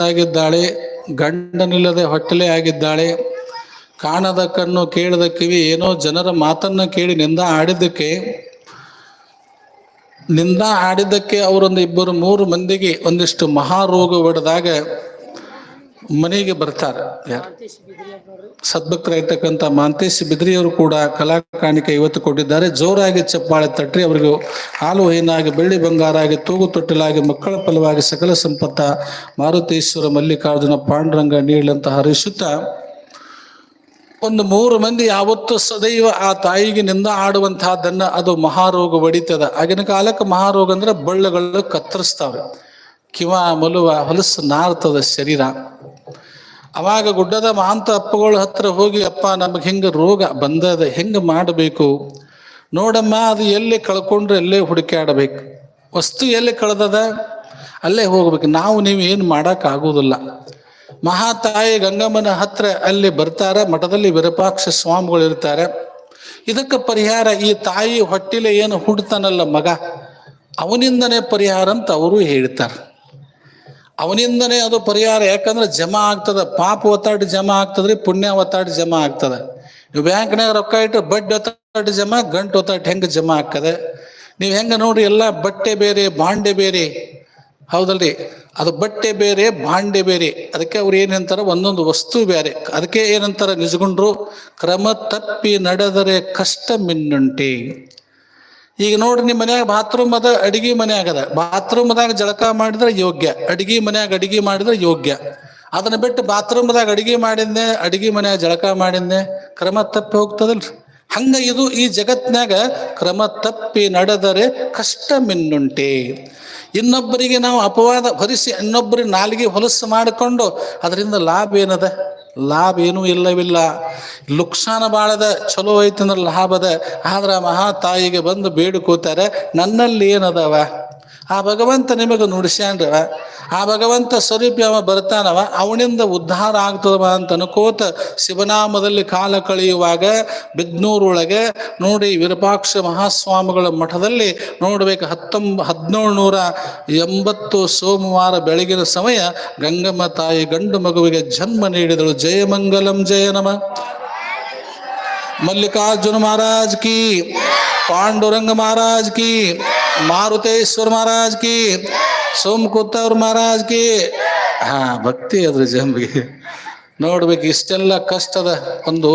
ಆಗಿದ್ದಾಳೆ ಗಂಡನಿಲ್ಲದೆ ಹೊಟ್ಟಲೆ ಆಗಿದ್ದಾಳೆ. ಕಾಣದ ಕಣ್ಣು ಕೇಳದ ಕಿವಿ ಏನೋ ಜನರ ಮಾತನ್ನ ಕೇಳಿ ನಿಂದ ಆಡಿದ್ದಕ್ಕೆ ನಿಂದ ಆಡಿದ್ದಕ್ಕೆ ಅವರೊಂದು ಇಬ್ಬರು ಮೂರು ಮಂದಿಗೆ ಒಂದಿಷ್ಟು ಮಹಾರೋಗ ಹೊಡೆದಾಗ ಮನೆಗೆ ಬರ್ತಾರೆ ಸದ್ಭಕ್ತರಾಗಿರ್ತಕ್ಕಂಥ ಮಾಂತೇಶ್ ಬಿದ್ರಿಯವರು ಕೂಡ ಕಲಾ ಕಾಣಿಕೆ ಇವತ್ತು ಕೊಟ್ಟಿದ್ದಾರೆ. ಜೋರಾಗಿ ಚಪ್ಪಾಳೆ ತಟ್ಟಿ, ಅವರಿಗೆ ಹಾಲು ಹೈನಾಗಿ ಬೆಳ್ಳಿ ಬಂಗಾರಾಗಿ, ತೂಗು ತೊಟ್ಟಿಲಾಗಿ, ಮಕ್ಕಳ ಫಲವಾಗಿ ಸಕಲ ಸಂಪತ್ತ ಮಾರುತೇಶ್ವರ ಮಲ್ಲಿಕಾರ್ಜುನ, ಪಾಂಡುರಂಗ ನೀಳಂತ ಹರಿಸುತ್ತಾ, ಒಂದು ಮೂರು ಮಂದಿ ಯಾವತ್ತು ಸದೈವ ಆ ತಾಯಿಗೆ ನಿಂದ ಆಡುವಂತಹದ್ದನ್ನ ಅದು ಮಹಾರೋಗ ಒಡಿತದ ಆಗಿನ ಕಾಲಕ್ಕೆ ಮಹಾರೋಗ ಅಂದ್ರೆ ಬಳ್ಳಗಳು ಕತ್ತರಿಸ್ತಾವೆ ಕಿವ ಮಲುವ ಹೊಲಸು ನಾರ್ತದ ಶರೀರ. ಅವಾಗ ಗುಡ್ಡದ ಮಹಾಂತ ಅಪ್ಪಗಳ ಹತ್ರ ಹೋಗಿ, ಅಪ್ಪ, ನಮಗೆ ಹಿಂಗ ರೋಗ ಬಂದದ, ಹೆಂಗೆ ಮಾಡಬೇಕು? ನೋಡಮ್ಮ, ಅದು ಎಲ್ಲಿ ಕಳ್ಕೊಂಡ್ರೆ ಎಲ್ಲೇ ಹುಡುಕಾಡಬೇಕು ವಸ್ತು ಎಲ್ಲಿ ಕಳೆದದ, ಅಲ್ಲೇ ಹೋಗ್ಬೇಕು. ನಾವು ನೀವು ಏನು ಮಾಡೋಕ್ಕಾಗೋದಿಲ್ಲ ಮಹಾತಾಯಿ ಗಂಗಮ್ಮನ ಹತ್ರ ಅಲ್ಲಿ ಬರ್ತಾರೆ, ಮಠದಲ್ಲಿ ವಿರೂಪಾಕ್ಷ ಸ್ವಾಮಿಗಳು ಇರ್ತಾರೆ. ಇದಕ್ಕೆ ಪರಿಹಾರ, ಈ ತಾಯಿ ಹೊಟ್ಟಿಲೆ ಏನು ಹುಡ್ತಾನಲ್ಲ ಮಗ? ಅವನಿಂದನೇ ಪರಿಹಾರ ಅಂತ ಅವರು ಹೇಳ್ತಾರೆ. ಅವನಿಂದನೇ ಅದು ಪರಿಹಾರ. ಯಾಕಂದ್ರೆ ಜಮಾ ಆಗ್ತದ. ಪಾಪ ಒತ್ತಾಡಿ ಜಮಾ ಆಗ್ತದ್ರಿ, ಪುಣ್ಯ ಒತ್ತಾಡಿ ಜಮಾ ಆಗ್ತದ. ನೀವು ಬ್ಯಾಂಕ್ನಾಗ ರೊಕ್ಕ ಇಟ್ಟು ಬಡ್ಡಿ ಒತ್ತಾಡಿ ಜಮಾ, ಗಂಟು ಒತ್ತಾಡಿ ಹೆಂಗೆ ಜಮಾ ಆಗ್ತದೆ? ನೀವು ಹೆಂಗೆ ನೋಡ್ರಿ, ಎಲ್ಲ ಬಟ್ಟೆ ಬೇರೆ, ಬಾಂಡೆ ಬೇರೆ. ಹೌದಲ್ರಿ? ಅದು ಬಟ್ಟೆ ಬೇರೆ, ಬಾಂಡೆ ಬೇರೆ. ಅದಕ್ಕೆ ಅವ್ರು ಏನಂತಾರೆ ಒಂದೊಂದು ವಸ್ತು ಬೇರೆ. ಅದಕ್ಕೆ ಏನಂತಾರ ನಿಜಗೊಂಡ್ರು, ಕ್ರಮ ತಪ್ಪಿ ನಡೆದರೆ ಕಷ್ಟ ಮಿನ್ನುಂಟಿ. ಈಗ ನೋಡ್ರಿ ನಿಮ್ಮ ಮನ್ಯಾಗ ಬಾತ್ರೂಮ್ ಅದ, ಅಡಿಗೆ ಅದ. ಬಾತ್ರೂಮ್ದಾಗ ಜಳಕ ಮಾಡಿದ್ರೆ ಯೋಗ್ಯ. ಅಡಿಗೆ ಮನ್ಯಾಗ ಅಡಿಗೆ ಮಾಡಿದ್ರೆ ಯೋಗ್ಯ. ಅದನ್ನ ಬಿಟ್ಟು ಬಾತ್ರೂಮ್ದಾಗ ಅಡಿಗೆ ಮಾಡಿದ್ನೆ, ಅಡಿಗೆ ಮನ್ಯಾಗ ಜಳಕ ಮಾಡಿದ್ನೆ, ಕ್ರಮ ತಪ್ಪಿ ಹೋಗ್ತದಲ್ರಿ? ಹಂಗ ಇದು ಈ ಜಗತ್ನಾಗ ಕ್ರಮ ತಪ್ಪಿ ನಡೆದರೆ ಕಷ್ಟ ಮಿನ್ನುಂಟೆ. ಇನ್ನೊಬ್ಬರಿಗೆ ನಾವು ಅಪವಾದ ಹೊರಿಸಿ ಇನ್ನೊಬ್ಬರಿಗೆ ನಾಲಿಗೆ ಹೊಲಸು ಮಾಡಿಕೊಂಡು, ಅದರಿಂದ ಲಾಭ ಏನದ? ಲಾಭ ಏನೂ ಇಲ್ಲವಿಲ್ಲ. ಲುಕ್ಸಾನ ಬಾಳದ ಚಲೋ ಐತಂದ್ರೆ ಲಾಭದ. ಆದ್ರೆ ಮಹಾ ತಾಯಿಗೆ ಬಂದು ಬೇಡಿಕೋತಾರೆ ನನ್ನಲ್ಲಿ ಏನದವ? ಆ ಭಗವಂತ ನಿಮಗೆ ನುಡಿಸ್ಯಾನ್ರವ ಆ ಭಗವಂತ ಸ್ವರೂಪ ಅವ ಬರ್ತಾನವ, ಅವನಿಂದ ಉದ್ಧಾರ ಆಗ್ತದವ ಅಂತ ಅನ್ಕೋತ ಶಿವನಾಮದಲ್ಲಿ ಕಾಲ ಕಳೆಯುವಾಗ ಬಿದ್ನೂರೊಳಗೆ ನೋಡಿ ವಿರೂಪಾಕ್ಷ ಮಹಾಸ್ವಾಮಿಗಳ ಮಠದಲ್ಲಿ ನೋಡ್ಬೇಕು ಹತ್ತೊಂಬ ಹದಿನೇಳು ನೂರ ಎಂಬತ್ತು ಸೋಮವಾರ ಬೆಳಗಿನ ಸಮಯ ಗಂಗಮ್ಮ ತಾಯಿ ಗಂಡು ಮಗುವಿಗೆ ಜನ್ಮ ನೀಡಿದಳು. ಜಯಮಂಗಲಂ ಜಯ ನಮ. ಮಲ್ಲಿಕಾರ್ಜುನ ಮಹಾರಾಜ್ ಕಿ, ಪಾಂಡುರಂಗ ಮಹಾರಾಜ್ ಕಿ ಮಾರುತೇಶ್ವರ ಮಹಾರಾಜ್ ಕಿ ಸೋಮಕುತ್ತವ್ರ ಮಹಾರಾಜ್ ಕಿ. ಹಾ, ಭಕ್ತಿ ಅದ್ರ ಜಂಬಿಗೆ ನೋಡ್ಬೇಕು ಇಷ್ಟೆಲ್ಲ ಕಷ್ಟದ ಒಂದು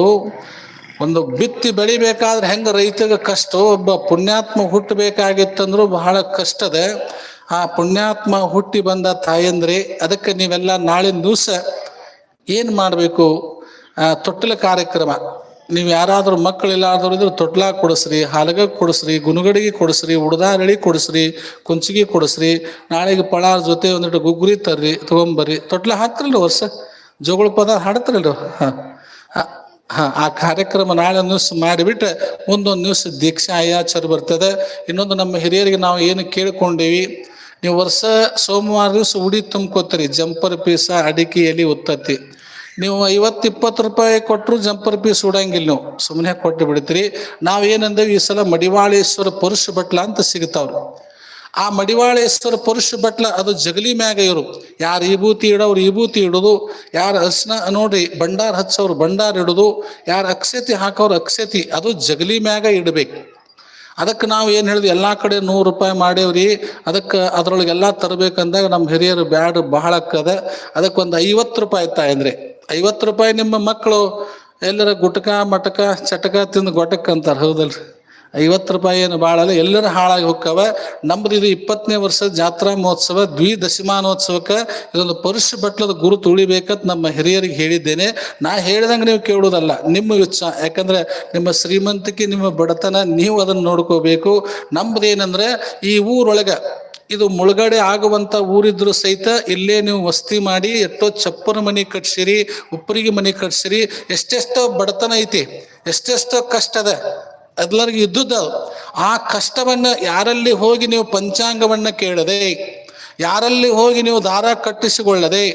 ಒಂದು ಬಿತ್ತಿ ಬೆಳಿಬೇಕಾದ್ರೆ ಹೆಂಗ ರೈತಗೆ ಕಷ್ಟ, ಒಬ್ಬ ಪುಣ್ಯಾತ್ಮ ಹುಟ್ಟಬೇಕಾಗಿತ್ತಂದ್ರು ಬಹಳ ಕಷ್ಟದ. ಆ ಪುಣ್ಯಾತ್ಮ ಹುಟ್ಟಿ ಬಂದ ತಾಯಂದ್ರಿ, ಅದಕ್ಕೆ ನೀವೆಲ್ಲ ನಾಳಿನ ದಿವಸ ಏನು ಮಾಡಬೇಕು? ತೊಟ್ಟಿಲ ಕಾರ್ಯಕ್ರಮ. ನೀವು ಯಾರಾದರೂ ಮಕ್ಕಳಿಲ್ಲಾರ್ದವ್ರು ಇದ್ರೆ ತೊಟ್ಲಾ ಕೊಡಿಸ್ರಿ, ಹಾಲಗ ಕೊಡಿಸ್ರಿ, ಗುನುಗಡಿಗೆ ಕೊಡಿಸ್ರಿ ಉಡ್ದಾರಳಿ ಕೊಡಿಸ್ರಿ, ಕುಂಚಿಗೆ ಕೊಡಿಸ್ರಿ, ನಾಳೆಗೆ ಪಳಾರ ಜೊತೆ ಒಂದಿಟ್ಟು ಗುಗ್ಗುರಿ ತರ್ರಿ, ತೊಗೊಂಬರ್ರಿ. ತೊಟ್ಲ ಹಾಕ್ತಿರಲ್ರಿ ವರ್ಷ? ಜೋಗಳ ಪದ ಹಾಡ್ತಿರಲ್ರಿ ಹಾಂ ಹಾಂ ಆ ಕಾರ್ಯಕ್ರಮ ನಾಳೆ ನ್ಯೂಸ್ ಮಾಡಿಬಿಟ್ಟು ಮುಂದೊಂದು ನ್ಯೂಸ್ ದೀಕ್ಷಾ ಆಯಾಚಾರ ಬರ್ತದೆ. ಇನ್ನೊಂದು ನಮ್ಮ ಹಿರಿಯರಿಗೆ ನಾವು ಏನು ಕೇಳ್ಕೊಂಡೀವಿ, ನೀವು ವರ್ಷ ಸೋಮವಾರ ದಿವಸ ಉಡಿ ತುಂಬ್ಕೋತೀರಿ, ಜಂಪರ್ ಪೀಸ, ಅಡಿಕೆ ಎಲೆ ಉತ್ತತ್ತಿ. ನೀವು ಐವತ್ತು ಇಪ್ಪತ್ತು ರೂಪಾಯಿ ಕೊಟ್ಟರು ಜಂಪರ್ ಪೀಸ್ ಉಡಂಗಿಲ್ಲ ನೀವು. ಸುಮ್ಮನೆ ಕೊಟ್ಟು ಬಿಡ್ತೀರಿ. ನಾವು ಏನಂದೇವಿ ಈ ಸಲ ಮಡಿವಾಳೇಶ್ವರ ಪುರುಷ ಬಟ್ಲ ಅಂತ ಸಿಗ್ತಾವ್ರು ಆ ಮಡಿವಾಳೇಶ್ವರ ಪುರುಷ ಬಟ್ಲ ಅದು ಜಗಲಿ ಮ್ಯಾಗ ಇರು ಯಾರು ವಿಭೂತಿ ಇಡೋರು ವಿಭೂತಿ ಇಡೋದು. ಯಾರು ಅರ್ಶನ ನೋಡ್ರಿ, ಭಂಡಾರ ಹಚ್ಚೋರು ಭಂಡಾರ ಇಡೋದು. ಯಾರು ಅಕ್ಷತಿ ಹಾಕೋರು ಅಕ್ಷತಿ, ಅದು ಜಗಲಿ ಮ್ಯಾಗ ಇಡಬೇಕು. ಅದಕ್ಕೆ ನಾವು ಏನು ಹೇಳಿದ್ವಿ, ಎಲ್ಲ ಕಡೆ ನೂರು ರೂಪಾಯಿ ಮಾಡೇವ್ರಿ. ಅದಕ್ಕೆ ಅದರೊಳಗೆಲ್ಲ ತರಬೇಕಂದಾಗ ನಮ್ಮ ಹಿರಿಯರು ಬ್ಯಾಡ್ ಬಹಳ ಅಕ್ಕದ ಅದಕ್ಕೆ ಒಂದು ಐವತ್ತು ರೂಪಾಯಿ ತಾಯಂದ್ರೆ. ಐವತ್ತು ರೂಪಾಯಿ ನಿಮ್ಮ ಮಕ್ಕಳು ಎಲ್ಲರ ಗುಟಕ, ಮಟಕ, ಚಟಕ ತಿಂದು ಗೊಟಕ್ ಅಂತಾರೆ, ಹೌದಲ್ರಿ? ಐವತ್ತು ರೂಪಾಯಿ ಏನು ಭಾಳಲ್ಲ ಎಲ್ಲರೂ ಹಾಳಾಗಿ ಹೋಗ್ಕವ. ನಮ್ದು ಇದು ಇಪ್ಪತ್ತನೇ ವರ್ಷ ಜಾತ್ರಾ ಮಹೋತ್ಸವ, ದ್ವಿದಶಮಾನೋತ್ಸವಕ್ಕೆ ಇದೊಂದು ಪರುಷ ಬಟ್ಲದ ಗುರು ತುಳಿಬೇಕಂತ ನಮ್ಮ ಹಿರಿಯರಿಗೆ ಹೇಳಿದ್ದೇನೆ. ನಾ ಹೇಳ್ದಂಗೆ ನೀವು ಕೇಳೋದಲ್ಲ ನಿಮ್ಮ ವೆಚ್ಚ ಯಾಕಂದ್ರೆ ನಿಮ್ಮ ಶ್ರೀಮಂತಿಕೆ, ನಿಮ್ಮ ಬಡತನ, ನೀವು ಅದನ್ನು ನೋಡ್ಕೋಬೇಕು. ನಮ್ದು ಏನಂದ್ರೆ ಈ ಊರೊಳಗೆ ಇದು ಮುಳುಗಡೆ ಆಗುವಂತ ಊರಿದ್ರು ಸಹಿತ ಇಲ್ಲೇ ನೀವು ವಸ್ತಿ ಮಾಡಿ ಎಷ್ಟೋ ಚಪ್ಪರ ಮನೆ ಕಟ್ಸಿರಿ, ಉಪ್ಪರಿಗೆ ಮನೆ ಕಟ್ಸಿರಿ, ಎಷ್ಟೆಷ್ಟೋ ಬಡತನ ಐತಿ, ಎಷ್ಟೆಷ್ಟೋ ಕಷ್ಟ ಅದ. ಎಲ್ಲರಿಗೂ ಇದ್ದದ್ದು ಆ ಕಷ್ಟವನ್ನ ಯಾರಲ್ಲಿ ಹೋಗಿ ನೀವು ಪಂಚಾಂಗವನ್ನ ಕೇಳದೆ, ಯಾರಲ್ಲಿ ಹೋಗಿ ನೀವು ದಾರ ಕಟ್ಟಿಸಿಕೊಳ್ಳದೆ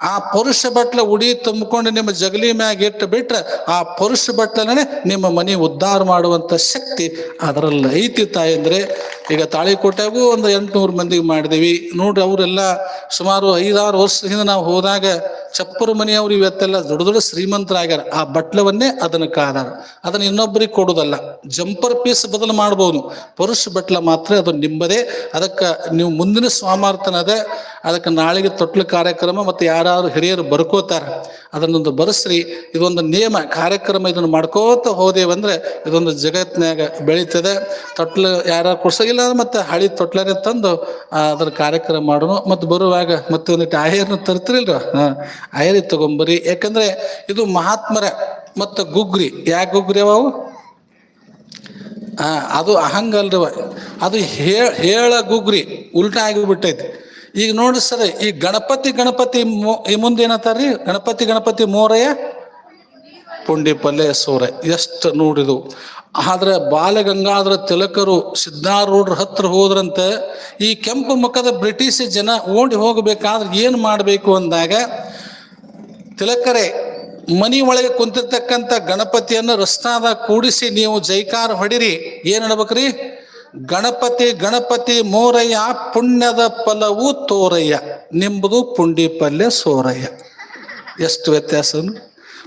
ಆ ಪುರುಷ ಬಟ್ಲ ಉಡಿ ತುಂಬಿಕೊಂಡು ನಿಮ್ಮ ಜಗಲಿ ಮ್ಯಾಗ ಇಟ್ಟು ಬಿಟ್ರೆ ಆ ಪುರುಷ ಬಟ್ಲನೇ ನಿಮ್ಮ ಮನೆ ಉದ್ಧಾರ ಮಾಡುವಂಥ ಶಕ್ತಿ ಅದರಲ್ಲಿ ಐತಿ ತಾಯಂದ್ರೆ ಈಗ ತಾಳಿಕೋಟೆಗೂ ಒಂದು ಎಂಟುನೂರು ಮಂದಿಗೆ ಮಾಡಿದೀವಿ. ನೋಡ್ರಿ ಅವರೆಲ್ಲ ಸುಮಾರು ಐದಾರು ವರ್ಷದಿಂದ ನಾವು ಹೋದಾಗ ಚಪ್ಪರ ಮನೆಯವರು ಇವತ್ತೆಲ್ಲ ದೊಡ್ಡ ದೊಡ್ಡ ಶ್ರೀಮಂತರಾಗ್ಯಾರ. ಆ ಬಟ್ಲವನ್ನೇ ಅದನ್ನು ಕಾದಾರ. ಅದನ್ನು ಇನ್ನೊಬ್ಬರಿಗೆ ಕೊಡೋದಲ್ಲ. ಜಂಪರ್ ಪೀಸ್ ಬದಲು ಮಾಡ್ಬೋದು. ಪುರುಷ ಬಟ್ಲ ಮಾತ್ರ ಅದು ನಿಮ್ಮದೇ ಅದಕ್ಕೆ ನೀವು ಮುಂದಿನ ಸ್ವಾಮಾರ್ಥನದೇ, ಅದಕ್ಕೆ ನಾಳೆಗೆ ತೊಟ್ಲು ಕಾರ್ಯಕ್ರಮ ಮತ್ತು ಯಾರು ಹಿರಿಯರು ಬರ್ಕೋತಾರ, ಅದನ್ನೊಂದು ಬರೆಸ್ರಿ, ಇದೊಂದು ನಿಯಮ, ಕಾರ್ಯಕ್ರಮ ಇದನ್ನು ಮಾಡ್ಕೋತ ಹೋದೇವಂದ್ರೆ ಇದೊಂದು ಜಗತ್ನ್ಯಾಗ ಬೆಳೀತದೆ. ತೊಟ್ಲು ಯಾರು ಕೊಡ್ಸೋಗಿಲ್ಲ ಮತ್ತೆ ಹಳಿ ತೊಟ್ಲನೆ ತಂದು ಅದರ ಕಾರ್ಯಕ್ರಮ ಮಾಡೋಣ ಮತ್ತು ಬರುವಾಗ ಮತ್ತೆ ಒಂದಿಟ್ಟು ಆಯರ್ನ ತರ್ತಿರಿಲ್ರ ಹಾಂ, ಆಯರಿ ತಗೊಂಬರಿ. ಯಾಕಂದ್ರೆ ಇದು ಮಹಾತ್ಮರ ಮತ್ತು ಗುಗ್ರಿ. ಯಾಕೆ ಗುಗ್ರಿ ಅವು ಅದು ಅಹಂಗಲ್ರವ. ಅದು ಹೇಳ ಹೇಳ ಗುಗ್ರಿ, ಉಲ್ಟಾ ಆಗಿಬಿಟ್ಟೈತಿ. ಈಗ ನೋಡಿ ಸರ್, ಈ ಗಣಪತಿ ಗಣಪತಿ ಈ ಮುಂದೆ ಏನಂತಾರ್ರಿ? ಗಣಪತಿ ಗಣಪತಿ ಮೋರಯ್ಯ ಪುಂಡಿ ಪಲ್ಲೆ, ಸೋರೆ. ಎಷ್ಟು ನೋಡಿದು. ಆದ್ರೆ ಬಾಲಗಂಗಾಧರ ತಿಲಕರು ಸಿದ್ಧಾರೂಢರ ಹತ್ರ ಹೋದ್ರಂತೆ, ಈ ಕೆಂಪು ಮುಖದ ಬ್ರಿಟಿಷ್ ಜನ ಓಡಿ ಹೋಗಬೇಕಾದ್ರೆ ಏನು ಮಾಡಬೇಕು ಅಂದಾಗ, ತಿಲಕರೇ, ಮನಿ ಒಳಗೆ ಕುಂತಿರ್ತಕ್ಕಂಥ ಗಣಪತಿಯನ್ನು ರಸ್ತಾದ ಕೂಡಿಸಿ ನೀವು ಜೈಕಾರ ಹೊಡಿರಿ. ಏನು ಹೇಳ್ಬೇಕ್ರಿ? ಗಣಪತಿ ಗಣಪತಿ ಮೋರಯ್ಯ ಪುಣ್ಯದ ಫಲವು ತೋರಯ್ಯ ನಿಂಬುದು ಪುಂಡಿ ಪಲ್ಯ ಸೋರಯ್ಯ ಎಷ್ಟು ವ್ಯತ್ಯಾಸ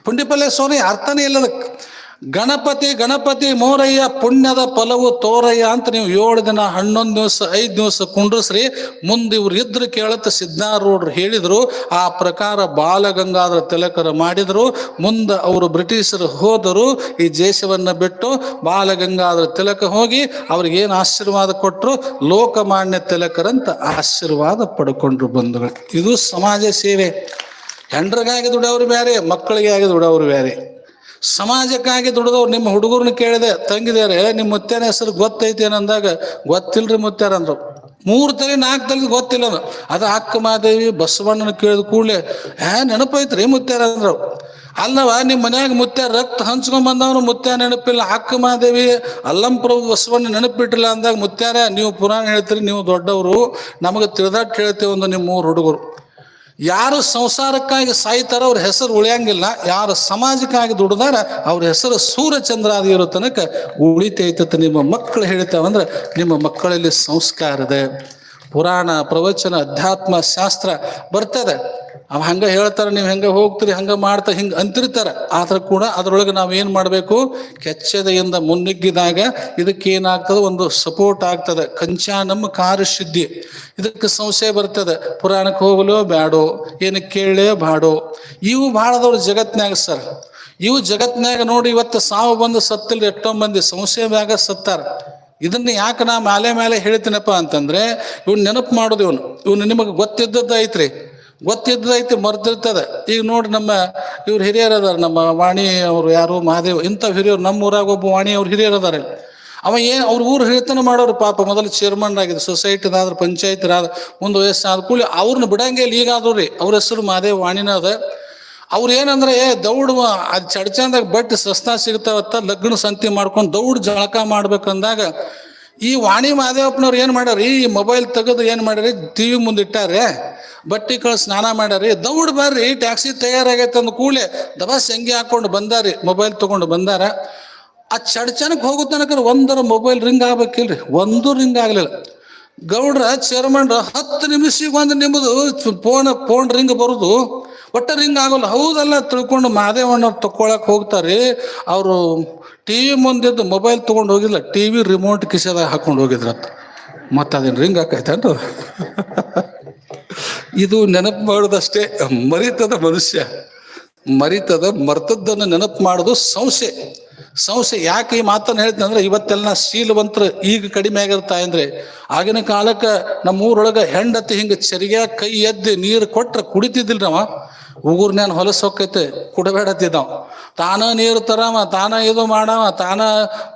ಪುಂಡಿ ಪಲ್ಯ ಸೋರಯ್ಯ ಅರ್ಥನೇ ಇಲ್ಲ ಅದಕ್ಕೆ ಗಣಪತಿ ಗಣಪತಿ ಮೋರಯ್ಯ ಪುಣ್ಯದ ಫಲವು ತೋರಯ್ಯ ಅಂತ ನೀವು ಏಳು ದಿನ, ಹನ್ನೊಂದು ದಿವಸ, ಐದು ದಿವಸ ಕುಂಡ್ರಿಸ್ರಿ, ಮುಂದೆ ಇವ್ರು ಇದ್ರು ಕೇಳತ್ತ ಸಿದ್ಧಾರೂಢರು ಹೇಳಿದರು, ಆ ಪ್ರಕಾರ ಬಾಲಗಂಗಾಧರ ತಿಲಕರ ಮಾಡಿದ್ರು, ಮುಂದೆ ಅವರು ಬ್ರಿಟಿಷರು ಹೋದರು, ಈ ದೇಶವನ್ನು ಬಿಟ್ಟು ಬಾಲಗಂಗಾಧರ ತಿಲಕ ಹೋಗಿ ಅವ್ರಿಗೆ ಏನು ಆಶೀರ್ವಾದ ಕೊಟ್ಟರು ಲೋಕಮಾನ್ಯ ತಿಲಕರಂತ ಆಶೀರ್ವಾದ ಪಡ್ಕೊಂಡ್ರು ಬಂಧುಗಳು. ಇದು ಸಮಾಜ ಸೇವೆ. ಹೆಂಡ್ರಿಗಾಗಿ ದುಡವ್ರು ಬೇರೆ ಮಕ್ಕಳಿಗಾಗಿ ದುಡವ್ರು ಬೇರೆ ಸಮಾಜಕ್ಕಾಗಿ ದುಡಿದವ್ರು ನಿಮ್ಮ ಹುಡುಗರನ್ನ ಕೇಳಿದೆ ತಂಗಿದ್ದಾರೆ ನಿಮ್ಮ ಮುತ್ತೇನ ಹೆಸರು ಗೊತ್ತೈತಿ ಅಂದಾಗ ಮುತ್ತಾರ ಅಂದ್ರು. ಮೂರು ತಲೆ, ನಾಲ್ಕು ತಲೆ ಗೊತ್ತಿಲ್ಲ ಅದು. ಅಕ್ಕ ಮಾದೇವಿ ಬಸವಣ್ಣನ ಕೇಳಿದ ಕೂಡಲೇ, ಏ, ನೆನಪೈತ್ರಿ ಮುತ್ತಾರ ಅಂದ್ರು. ಅಲ್ಲವ ನಿಮ್ಮ ಮನ್ಯಾಗ ಮುತ್ತೆ ರಕ್ತ ಹಂಚ್ಕೊಂಡ್ ಬಂದವನು ಮುತ್ಯ ನೆನಪಿಲ್ಲ. ಅಕ್ಕ ಮಾದೇವಿ, ಅಲ್ಲಂ ಪ್ರಭು ಬಸವಣ್ಣ ನೆನಪಿಟ್ಟಿಲ್ಲ ಅಂದಾಗ ಮುತ್ಯಾರ ನೀವು ಪುರಾಣ ಹೇಳ್ತೀರಿ, ನೀವು ದೊಡ್ಡವರು. ನಮಗೆ ತಿಳಿದಾಟ್ ಹೇಳ್ತೀವಿ ಒಂದು ನಿಮ್ಮ ಮೂರು ಹುಡುಗರು. ಯಾರು ಸಂಸಾರಕ್ಕಾಗಿ ಸಾಯ್ತಾರೋ ಅವ್ರ ಹೆಸರು ಉಳಿಯಂಗಿಲ್ಲ, ಯಾರು ಸಮಾಜಕ್ಕಾಗಿ ದುಡ್ದಾರ ಅವ್ರ ಹೆಸರು ಸೂರ್ಯಚಂದ್ರಾದಿ ಇರೋ ತನಕ ಉಳಿತೈತತ್ ನಿಮ್ಮ ಮಕ್ಕಳು ಹೇಳ್ತಾವಂದ್ರೆ ನಿಮ್ಮ ಮಕ್ಕಳಲ್ಲಿ ಸಂಸ್ಕಾರ ಇದೆ. ಪುರಾಣ, ಪ್ರವಚನ, ಅಧ್ಯಾತ್ಮ, ಶಾಸ್ತ್ರ ಬರ್ತದೆ. ಅವ ಹಂಗ ಹೇಳ್ತಾರೆ, ನೀವು ಹೆಂಗ ಹೋಗ್ತೀರಿ, ಹಂಗ ಮಾಡ್ತಾ, ಹಿಂಗೆ ಅಂತಿರ್ತಾರೆ. ಆದ್ರೆ ಕೂಡ ಅದ್ರೊಳಗೆ ನಾವು ಏನು ಮಾಡಬೇಕು? ಕೆಚ್ಚದೆಯಿಂದ ಮುನ್ನುಗ್ಗಿದಾಗ ಇದಕ್ಕೆ ಏನಾಗ್ತದೆ? ಒಂದು ಸಪೋರ್ಟ್ ಆಗ್ತದೆ. ಕಂಚಾನಮ್ಮ ಕಾರ್ಯಶುದ್ಧಿ. ಇದಕ್ಕೆ ಸಂಶಯ ಬರ್ತದೆ. ಪುರಾಣಕ್ಕೆ ಹೋಗಲೋ ಬ್ಯಾಡೋ ಏನು ಕೇಳಲೇ ಬಾಡೋ. ಇವು ಭಾಳದವ್ರು ಜಗತ್ನಾಗ ಸರ್. ಇವು ಜಗತ್ನಾಗ ನೋಡಿ ಇವತ್ತು ಸಾವು ಬಂದು ಸತ್ತಿಲ್ಲ ಎಷ್ಟೋ ಮಂದಿ. ಸಂಶಯದಾಗ ಸತ್ತಾರ. ಇದನ್ನ ಯಾಕೆ ನಾ ಮ್ಯಾಲೆ ಮೇಲೆ ಹೇಳ್ತೀನಪ್ಪ ಅಂತಂದ್ರೆ, ಇವ್ನ ನೆನಪು ಮಾಡೋದು ಇವನು. ಇವನು ನಿಮಗೆ ಗೊತ್ತಿದ್ದದ್ದು ಐತ್ರಿ. ಗೊತ್ತಿದ್ದೈತಿ ಮರ್ತಿರ್ತದೆ ಈಗ ನೋಡಿ ನಮ್ಮ ಇವ್ರು ಹಿರಿಯರು ಅದಾರ, ನಮ್ಮ ವಾಣಿ ಅವರು ಯಾರು, ಮಹಾದೇವ್, ಇಂಥ ಹಿರಿಯರು ನಮ್ಮ ಊರಾಗ ಒಬ್ಬ ವಾಣಿ ಅವ್ರು ಹಿರಿಯರು ಅದಾರ ಅವ ಏನು ಅವ್ರ ಊರು ಹೇಳ್ತನ ಮಾಡೋರು ಪಾಪ. ಮೊದಲು ಚೇರ್ಮನ್ ಆಗಿದ್ರು ಸೊಸೈಟಿದಾದ್ರೆ ಪಂಚಾಯತಿದಾದ, ಒಂದು ವಯಸ್ಸಾದ ಕೂಲಿ ಅವ್ರನ್ನ ಬಿಡಂಗೆ ಈಗ ರೀ? ಅವ್ರ ಹೆಸರು ಮಹಾದೇವ್, ವಾಣಿನ ಅದ. ಅವ್ರು ಏನಂದ್ರೆ ಏ, ದೌಡ್ ಅದು ಚಡ್ಚಂದಾಗ ಬಟ್ಟೆ ಸಸ್ತಾ ಸಿಗ್ತಾವತ್ತ ಲಗ್ನ ಸಂತಿ ಮಾಡ್ಕೊಂಡು ದೌಡ್ ಜಳಕ ಮಾಡ್ಬೇಕಂದಾಗ, ಈ ವಾಣಿ ಮಾದೇವಪ್ಪನವ್ರು ಏನು ಮಾಡ್ಯಾರ, ಈ ಮೊಬೈಲ್ ತೆಗೆದು ಏನು ಮಾಡ್ಯಾರಿ ಟಿ ವಿ ಮುಂದಿಟ್ಟಾರೆ ಬಟ್ಟೆ ಕಳ್ ಸ್ನಾನ ಮಾಡ್ಯಾರಿ ದೌಡ್ ಬರ್ರಿ ಟ್ಯಾಕ್ಸಿ ತಯಾರಾಗೈತೆ ಅಂದ ಕೂಳೆ ದಬಾಸ್ ಅಂಗಿ ಹಾಕೊಂಡು ಬಂದಾರಿ ಮೊಬೈಲ್ ತಗೊಂಡು ಬಂದಾರ, ಆ ಚಡ್ಚನಕ್ಕೆ ಹೋಗೋ ತನಕ ಒಂದರ ಮೊಬೈಲ್ ರಿಂಗ್ ಆಗ್ಬೇಕಿಲ್ರಿ, ಒಂದು ರಿಂಗ್ ಆಗಲಿಲ್ಲ. ಗೌಡ್ರ, ಚೇರ್ಮನ್ರ ಹತ್ತು ನಿಮಿಷಕ್ಕೆ ಒಂದು ನಿಮ್ಮದು ಫೋನ್ ಫೋನ್ ರಿಂಗ್ ಬರೋದು ಒಟ್ಟ ರಿಂಗ್ ಆಗೋಲ್ಲ. ಹೌದಲ್ಲ, ತಿಳ್ಕೊಂಡು ಮಾದೇವಣ್ಣವ್ರು ತಕ್ಕೊಳಕ್ ಹೋಗ್ತಾರೆ. ಅವರು ಟಿ ವಿ ಮುಂದಿದ್ದು ಮೊಬೈಲ್ ತೊಗೊಂಡು ಹೋಗಿಲ್ಲ. ಟಿ ವಿ ರಿಮೋಟ್ ಕಿಸೆದಾಗ ಹಾಕೊಂಡು ಹೋಗಿದ್ರಂತ. ಮತ್ತೆ ಅದೇನು ರಿಂಗ್ ಹಾಕೈತೇನು ಇದು ನೆನಪು ಮಾಡೋದಷ್ಟೇ. ಮರಿತದ ಮನುಷ್ಯ. ಮರಿತದ ಮರ್ತದ್ದನ್ನು ನೆನಪು ಮಾಡೋದು ಸಂಸೆ ಸಂಸೆ ಯಾಕೆ ಈ ಮಾತನ್ನು ಅಂದ್ರೆ, ಇವತ್ತೆಲ್ಲ ಶೀಲವಂತರು ಈಗ ಕಡಿಮೆ ಆಗಿರ್ತಾ ಅಂದ್ರೆ, ಆಗಿನ ಕಾಲಕ್ಕೆ ನಮ್ಮ ಊರೊಳಗೆ ಹೆಂಡತಿ ಹಿಂಗೆ ಚರಿಗ್ಯಾಗ ಕೈ ಎದ್ದು ನೀರು ಕೊಟ್ರೆ ಕುಡಿತಿದ್ದಿಲ್ಲ ನಾವ ಉಗುರ್ನ್ಯಾನ ಹೊಲಸು ಹೊಕ್ಕೈತೆ, ಕುಡಬೇಡತ್ತಿದ್ದಾವ. ತಾನ ನೀರು ತರವ, ತಾನ ಇದು ಮಾಡವ, ತಾನ